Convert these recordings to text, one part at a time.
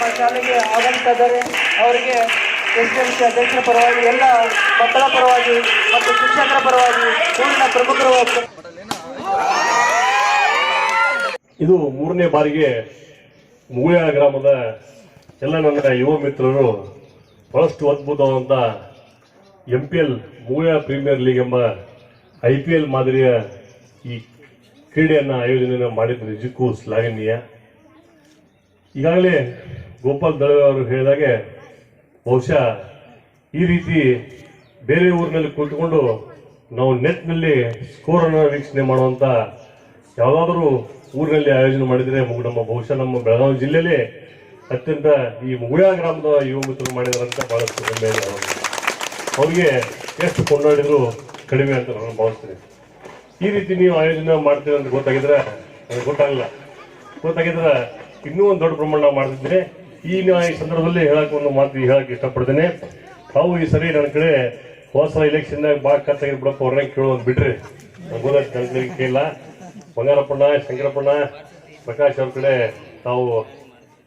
ನಮ್ಮ ಶಾಲೆಗೆ ಆಗಮಿಸಿದ್ದಾರೆ ಅವರಿಗೆ ಎಸ್ ಎಲ್ ಸಿ ಅಧ್ಯಕ್ಷರ ಪರವಾಗಿ ಎಲ್ಲ ಮಕ್ಕಳ ಪರವಾಗಿ ಮತ್ತು ಶಿಕ್ಷಕರ ಪರವಾಗಿ ಊರಿನ ಪ್ರಮುಖರ ಇದು ಮೂರನೇ ಬಾರಿಗೆ ಮೂಳ್ಯ ಗ್ರಾಮದ ಎಲ್ಲ ನನ್ನ ಯುವ ಮಿತ್ರರು ಬಹಳಷ್ಟು ಅದ್ಭುತವಾದಂಥ M P L Moolya premier league ಎಂಬ ಐ ಪಿ ಎಲ್ ಮಾದರಿಯ ಈ ಕ್ರೀಡೆಯನ್ನು ಆಯೋಜನೆಯನ್ನು ಮಾಡಿದ್ದು ನಿಜಕ್ಕೂ ಶ್ಲಾಘನೀಯ. ಈಗಾಗಲೇ ಗೋಪಾಲ್ ದಳವೆ ಅವರು ಹೇಳಿದಾಗೆ ಬಹುಶಃ ಈ ರೀತಿ ಬೇರೆ ಊರಿನಲ್ಲಿ ಕುಳಿತುಕೊಂಡು ನಾವು ನೆಟ್ನಲ್ಲಿ ಸ್ಕೋರನ್ನು ವೀಕ್ಷಣೆ ಮಾಡುವಂಥ ಯಾವುದಾದರೂ ಊರಿನಲ್ಲಿ ಆಯೋಜನೆ ಮಾಡಿದರೆ ನಮ್ಮ ಬಹುಶಃ ನಮ್ಮ ಬೆಳಗಾವಿ ಜಿಲ್ಲೆಯಲ್ಲಿ ಅತ್ಯಂತ ಈ ಮುಗುಳ ಗ್ರಾಮದ ಯುವ ಮಿತ್ರರು ಮಾಡಿದಾರಂತ ಬಹಳಷ್ಟು ಹೆಮ್ಮೆ ಇದೆ ಅವರಿಗೆ. ಅವ್ರಿಗೆ ಎಷ್ಟು ಕೊಂಡಾಡಿದ್ರು ಕಡಿಮೆ ಅಂತ ನಾನು ಭಾವಿಸ್ತೀನಿ. ಈ ರೀತಿ ನೀವು ಆಯೋಜನೆ ಮಾಡ್ತೀರ ಅಂತ ಗೊತ್ತಾಗಿದ್ರೆ ನನಗೆ ಗೊತ್ತಾಗಲ್ಲ ಗೊತ್ತಾಗಿದ್ರೆ ಇನ್ನೂ ಒಂದು ದೊಡ್ಡ ಪ್ರಮಾಣ ಮಾಡ್ತಿದ್ರೆ ಈ ಸಂದರ್ಭದಲ್ಲಿ ಹೇಳಕ್ ಒಂದು ಮಾತು ಹೇಳಕ್ ಇಷ್ಟಪಡ್ತೇನೆ. ತಾವು ಈ ಸರಿ ನನ್ನ ಕಡೆ ಹೊಸ ಇಲೆಕ್ಷನ್ದಾಗ ಭಾಳ ಖರ್ಚಾಗಿ ಬಿಡಪ್ಪ ಅವ್ರನ್ನ ಕೇಳೋದು ಬಿಡ್ರಿ. ನಂಗೆ ಗೊತ್ತಾಯ್ತು ನನ್ನ ಕಡೆಗೆ ಕೇಳಿಲ್ಲ. ಬಂಗಾರಪ್ಪಣ್ಣ ಶಂಕರಪ್ಪಣ್ಣ, ಪ್ರಕಾಶ್ ಅವ್ರ ಕಡೆ ತಾವು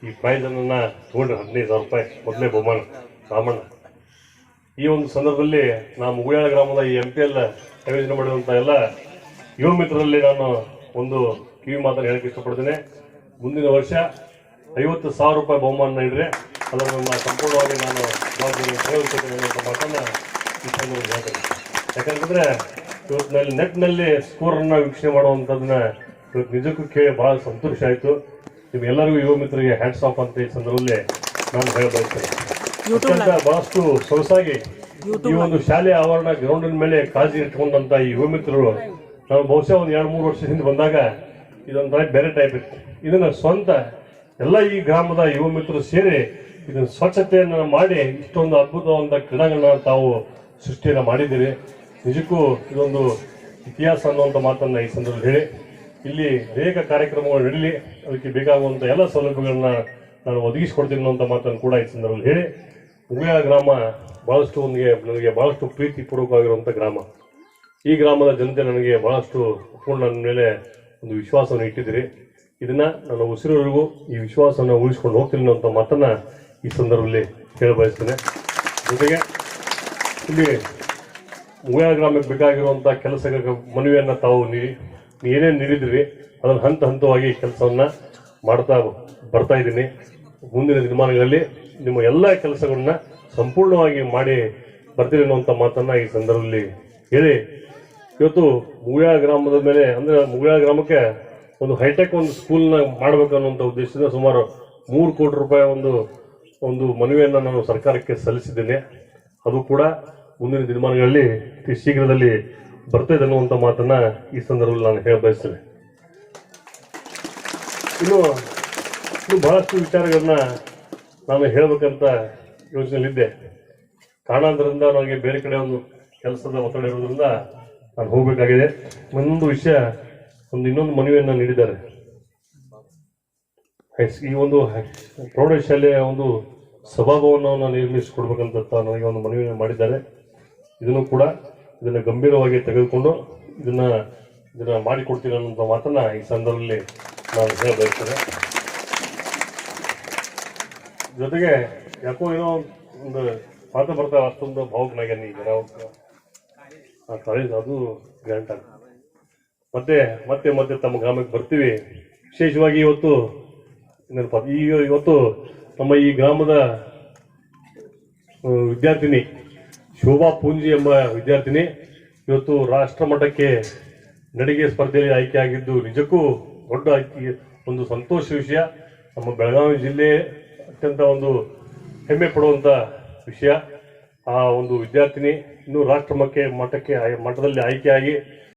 ಈ ಪ್ರೈಸ್ ಅನ್ನ ತಗೊಂಡ್ರಿ, ಹದಿನೈದು ಸಾವಿರ ರೂಪಾಯಿ, ಮೊದಲೇ ಬಹುಮಾನ, ರಾಮಣ್ಣ. ಈ ಒಂದು ಸಂದರ್ಭದಲ್ಲಿ ನಮ್ಮ ಮುಗುಯಾಳ ಗ್ರಾಮದ ಈ ಎಂ ಪಿ ಎಲ್ ಆಯೋಜನೆ ಮಾಡಿದಂಥ ಎಲ್ಲ ಯುವ ಮಿತ್ರರಲ್ಲಿ ನಾನು ಒಂದು ಕಿವಿ ಮಾತನ್ನು ಹೇಳಕ್ಕೆ ಇಷ್ಟಪಡ್ತೇನೆ. ಮುಂದಿನ ವರ್ಷ ಐವತ್ತು ಸಾವಿರ ರೂಪಾಯಿ ಬಹುಮಾನ ನೀಡ್ರಿ ಅದನ್ನು ನಾನು ಸಂಪೂರ್ಣವಾಗಿ ನಾನು ಅನ್ನುವಂಥ ಮಾತನ್ನು ಈ ಸಂದರ್ಭದಲ್ಲಿ ಹೇಳ್ತೇನೆ ಯಾಕಂತಂದ್ರೆ ಇವತ್ತಿನಲ್ಲಿ ನೆಟ್ನಲ್ಲಿ ಸ್ಕೋರನ್ನು ವೀಕ್ಷಣೆ ಮಾಡುವಂಥದ್ದನ್ನ ಇವತ್ತು ನಿಜಕ್ಕೂ ಕೇಳಿ ಬಹಳ ಸಂತೋಷ ಆಯಿತು. ನಿಮ್ಗೆಲ್ಲರಿಗೂ ಯುವ ಮಿತ್ರರಿಗೆ ಹ್ಯಾಂಡ್ಸ್ ಆಫ್ ಅಂತ ಈ ಸಂದರ್ಭದಲ್ಲಿ ನಾನು ಹೇಳಬಯಸ್ತೇನೆ. ಬಹಳಷ್ಟು ಸೊಗಸಾಗಿ ಈ ಒಂದು ಶಾಲೆ ಆವರಣ ಗ್ರೌಂಡಿನ ಮೇಲೆ ಕಾಳಜಿ ಇಟ್ಕೊಂಡಂತ ಈ ಯುವ ಮಿತ್ರರು ನಾವು ಬಹುಶಃ ಒಂದು ಎರಡು ಮೂರು ವರ್ಷ ಹಿಂದೆ ಬಂದಾಗ ಇದೊಂಥರ ಬೇರೆ ಟೈಪ್ ಇತ್ತು. ಇದನ್ನ ಸ್ವಂತ ಎಲ್ಲ ಈ ಗ್ರಾಮದ ಯುವ ಮಿತ್ರರು ಸೇರಿ ಇದನ್ನು ಸ್ವಚ್ಛತೆಯನ್ನು ಮಾಡಿ ಇಷ್ಟೊಂದು ಅದ್ಭುತವಾದ ಕ್ರೀಡಾಂಗಣ ತಾವು ಸೃಷ್ಟಿಯನ್ನು ಮಾಡಿದ್ದೀರಿ. ನಿಜಕ್ಕೂ ಇದೊಂದು ಇತಿಹಾಸ ಅನ್ನುವಂಥ ಮಾತನ್ನು ಈ ಸಂದರ್ಭದಲ್ಲಿ ಹೇಳಿ. ಇಲ್ಲಿ ಅನೇಕ ಕಾರ್ಯಕ್ರಮಗಳು ನಡೀಲಿ. ಅದಕ್ಕೆ ಬೇಕಾಗುವಂಥ ಎಲ್ಲ ಸೌಲಭ್ಯಗಳನ್ನ ನಾನು ಒದಗಿಸಿಕೊಡ್ತೀನಿ ಅನ್ನುವಂಥ ಮಾತನ್ನು ಕೂಡ ಈ ಸಂದರ್ಭದಲ್ಲಿ ಹೇಳಿ. ಉಮೇಯ ಗ್ರಾಮ ಭಾಳಷ್ಟು ಒಂದಿಗೆ ನನಗೆ ಭಾಳಷ್ಟು ಪ್ರೀತಿ ಪೂರ್ವಕವಾಗಿರುವಂಥ ಗ್ರಾಮ. ಈ ಗ್ರಾಮದ ಜನತೆ ನನಗೆ ಭಾಳಷ್ಟು ಪೂರ್ಣ ಮೇಲೆ ಒಂದು ವಿಶ್ವಾಸವನ್ನು ಇಟ್ಟಿದ್ದೀರಿ. ಇದನ್ನ ನನ್ನ ಉಸಿರವರೆಗೂ ಈ ವಿಶ್ವಾಸವನ್ನು ಉಳಿಸ್ಕೊಂಡು ಹೋಗ್ತೀನಿ ಅನ್ನುವಂಥ ಮಾತನ್ನ ಈ ಸಂದರ್ಭದಲ್ಲಿ ಬಯಸ್ತೇನೆ ಜೊತೆಗೆ ಇಲ್ಲಿ ಮುಗಿಯ ಗ್ರಾಮಕ್ಕೆ ಬೇಕಾಗಿರುವಂಥ ಕೆಲಸಗಳ ಮನವಿಯನ್ನು ತಾವು ನೀಡಿ ಏನೇನು ನೀಡಿದ್ರಿ, ಅದನ್ನು ಹಂತ ಹಂತವಾಗಿ ಕೆಲಸವನ್ನ ಮಾಡ್ತಾ ಬರ್ತಾ ಇದ್ದೀನಿ. ಮುಂದಿನ ದಿನಮಾನಗಳಲ್ಲಿ ನಿಮ್ಮ ಎಲ್ಲ ಕೆಲಸಗಳನ್ನ ಸಂಪೂರ್ಣವಾಗಿ ಮಾಡಿ ಬರ್ತೀರಿ ಅನ್ನುವಂಥ ಮಾತನ್ನ ಈ ಸಂದರ್ಭದಲ್ಲಿ ಹೇಳಿ. ಇವತ್ತು ಮುಗಿಯ ಗ್ರಾಮದ ಮೇಲೆ, ಅಂದ್ರೆ ಮುಗಿಯ ಗ್ರಾಮಕ್ಕೆ ಒಂದು ಹೈಟೆಕ್ ಒಂದು ಸ್ಕೂಲ್ನ ಮಾಡಬೇಕು ಅನ್ನುವಂಥ ಉದ್ದೇಶದಿಂದ ಸುಮಾರು ಮೂರು ಕೋಟಿ ರೂಪಾಯಿ ಒಂದು ಒಂದು ಮನವಿಯನ್ನು ನಾನು ಸರ್ಕಾರಕ್ಕೆ ಸಲ್ಲಿಸಿದ್ದೇನೆ. ಅದು ಕೂಡ ಮುಂದಿನ ದಿನಮಾನಗಳಲ್ಲಿ ಅತಿ ಶೀಘ್ರದಲ್ಲಿ ಬರ್ತದೆ ಅನ್ನುವಂಥ ಮಾತನ್ನ ಈ ಸಂದರ್ಭದಲ್ಲಿ ನಾನು ಹೇಳ ಬಯಸ್ತೇನೆ ಇನ್ನು ಇನ್ನು ಬಹಳಷ್ಟು ವಿಚಾರಗಳನ್ನ ನಾನು ಹೇಳಬೇಕಂತ ಯೋಚನೆಯಲ್ಲಿದ್ದೆ. ಕಾರಣಾಂತರದಿಂದ ನನಗೆ ಬೇರೆ ಕಡೆ ಒಂದು ಕೆಲಸದ ಒತ್ತಡ ಇರೋದ್ರಿಂದ ನಾನು ಹೋಗಬೇಕಾಗಿದೆ. ಒಂದು ವಿಷಯ ಒಂದು ಇನ್ನೊಂದು ಮನವಿಯನ್ನು ನೀಡಿದ್ದಾರೆ. ಈ ಒಂದು ಪ್ರೌಢಶಾಲೆಯ ಒಂದು ಸಭಾಭವನವನ್ನು ನಿರ್ಮಿಸಿಕೊಡ್ಬೇಕಂತ ನನಗೆ ಒಂದು ಮನವಿಯನ್ನು ಮಾಡಿದ್ದಾರೆ. ಇದನ್ನು ಕೂಡ ಇದನ್ನ ಗಂಭೀರವಾಗಿ ತೆಗೆದುಕೊಂಡು ಇದನ್ನ ಇದನ್ನ ಮಾಡಿಕೊಡ್ತೀನಿ ಅನ್ನೋಂಥ ಮಾತನ್ನ ಈ ಸಂದರ್ಭದಲ್ಲಿ ನಾನು ಹೇಳಬಯಸ್ತೇನೆ. ಜೊತೆಗೆ ಯಾಕೋ ಏನೋ ಒಂದು ಮಾತು ಬರ್ತಾ ಅಷ್ಟೊಂದು ಭಾವುಕನಾಗ್ಯಾನ ಈಗ. ನಾವು ಅದು ಗ್ರ್ಯಾಂಟ್ ಆಗುತ್ತೆ ಮತ್ತೆ ಮತ್ತೆ ಮತ್ತೆ ತಮ್ಮ ಗ್ರಾಮಕ್ಕೆ ಬರ್ತೀವಿ. ವಿಶೇಷವಾಗಿ ಇವತ್ತು, ಏನಪ್ಪ ಈಗ ಇವತ್ತು ನಮ್ಮ ಈ ಗ್ರಾಮದ ವಿದ್ಯಾರ್ಥಿನಿ, ಶೋಭಾ ಪೂಂಜಿ ಎಂಬ ವಿದ್ಯಾರ್ಥಿನಿ ಇವತ್ತು ರಾಷ್ಟ್ರ ಮಟ್ಟಕ್ಕೆ ನಡಿಗೆ ಸ್ಪರ್ಧೆಯಲ್ಲಿ ಆಯ್ಕೆಯಾಗಿದ್ದು, ನಿಜಕ್ಕೂ ದೊಡ್ಡ ಒಂದು ಸಂತೋಷ ವಿಷಯ. ನಮ್ಮ ಬೆಳಗಾವಿ ಜಿಲ್ಲೆ ಅತ್ಯಂತ ಒಂದು ಹೆಮ್ಮೆ ಪಡುವಂಥ ವಿಷಯ. ಆ ಒಂದು ವಿದ್ಯಾರ್ಥಿನಿ ಇನ್ನೂ ರಾಷ್ಟ್ರ ಮಟ್ಟಕ್ಕೆ ಮಟ್ಟದಲ್ಲಿ ಆಯ್ಕೆಯಾಗಿ